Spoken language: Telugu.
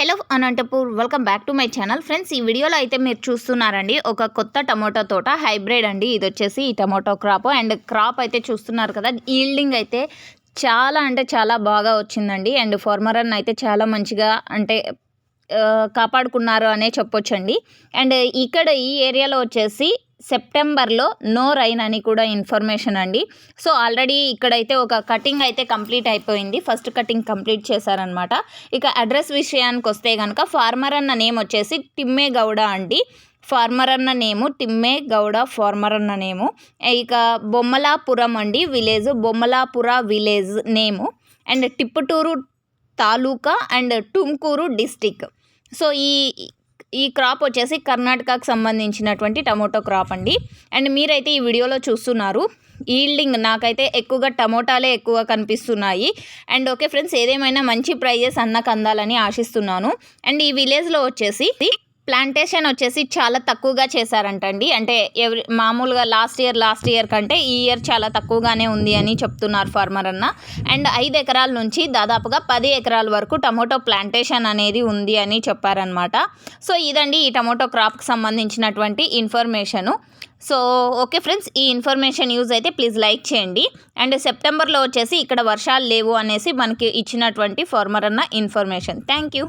Hello Anantapur welcome back to my channel. Friends ఈ వీడియోలో అయితే మీరు చూస్తున్నారండి ఒక కొత్త టమోటో తోట హైబ్రిడ్ అండి. ఇది వచ్చేసి ఈ టమోటో క్రాప్ అండ్ క్రాప్ అయితే చూస్తున్నారు కదా ఈల్డింగ్ అయితే చాలా అంటే చాలా బాగా వచ్చిందండి. అండ్ ఫార్మర్ అన్న అయితే చాలా మంచిగా అంటే కాపాడుకున్నారు అనే చెప్పొచ్చండి. అండ్ ఇక్కడ ఈ ఏరియాలో వచ్చేసి సెప్టెంబర్లో నో రైన్ అని కూడా ఇన్ఫర్మేషన్ అండి. సో ఆల్రెడీ ఇక్కడైతే ఒక కటింగ్ అయితే కంప్లీట్ అయిపోయింది. ఫస్ట్ కటింగ్ కంప్లీట్ చేశారనమాట ఇక అడ్రస్ విషయానికి వస్తే కనుక ఫార్మర్ అన్న నేమ్ వచ్చేసి టిమ్మే గౌడ అండి. ఫార్మర్ అన్న నేము టిమ్మే గౌడ ఫార్మర్ అన్న నేము. ఇక బొమ్మలాపురం అండి village Bommalapura village name. And Tiptur taluka and Tumkur district. So ఈ ఈ క్రాప్ వచ్చేసి కర్ణాటకకు సంబంధించినటువంటి టమోటో క్రాప్ అండి. అండ్ మీరైతే ఈ వీడియోలో చూస్తున్నారు ఈల్డింగ్ నాకైతే ఎక్కువగా టమోటాలే ఎక్కువ కనిపిస్తున్నాయి. అండ్ ఓకే ఫ్రెండ్స్ ఏదేమైనా మంచి ప్రైజెస్ అన్నకు అందాలని ఆశిస్తున్నాను. అండ్ ఈ విలేజ్లో వచ్చేసి ప్లాంటేషన్ వచ్చేసి చాలా తక్కువగా చేశారంటండి. అంటే ఎవరి మామూలుగా లాస్ట్ ఇయర్ లాస్ట్ ఇయర్ కంటే ఈ ఇయర్ చాలా తక్కువగానే ఉంది అని చెప్తున్నారు ఫార్మర్ అన్న. అండ్ ఐదు ఎకరాల నుంచి దాదాపుగా పది ఎకరాల వరకు టమోటో ప్లాంటేషన్ అనేది ఉంది అని చెప్పారనమాట సో ఇదండి ఈ టమోటో క్రాప్కి సంబంధించినటువంటి ఇన్ఫర్మేషను సో ఓకే ఫ్రెండ్స్ ఈ ఇన్ఫర్మేషన్ యూజ్ అయితే ప్లీజ్ లైక్ చేయండి. అండ్ సెప్టెంబర్లో వచ్చేసి ఇక్కడ వర్షాలు లేవు అనేసి మనకి ఇచ్చినటువంటి ఫార్మర్ అన్న ఇన్ఫర్మేషన్ థ్యాంక్ యూ